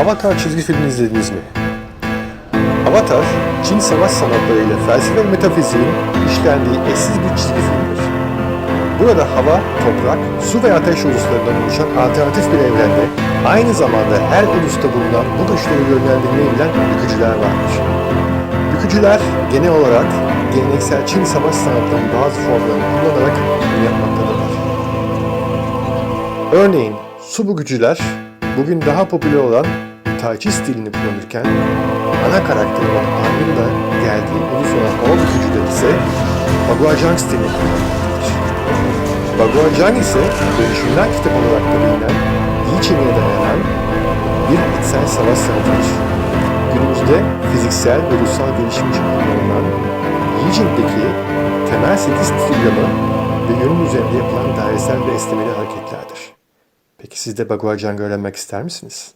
Avatar çizgi filmini izlediniz mi? Avatar, Çin savaş sanatlarıyla felsefe ve metafiziğin işlendiği eşsiz bir çizgi filmdir. Burada hava, toprak, su ve ateş uluslarından oluşan alternatif bir evrende aynı zamanda her ulusta bulunan bu güçleri yönlendirmeyi bilen bükücüler vardır. Bükücüler genel olarak geleneksel Çin savaş sanatlarının bazı formlarını kullanarak yapmaktadırlar. Örneğin su bükücüler bugün daha popüler olan Tai Chi stilini kullanırken ana karakteri olan An'ın da geldiği ulus olan hava bükücüler ise Baguazhang stilini kullanmaktadır. Baguazhang ise dönüşümler kitabı olarak da bilinen iyi dayanan bir içsel savaş sanatıdır. Günümüzde fiziksel ve ruhsal gelişim için kullanılan Yi Jing'deki temel 8 trilyomu ve yönün üzerinde yapılan dairesel ve esnemeli hareketlerdir. Peki siz de Baguazhang'ı öğrenmek ister misiniz?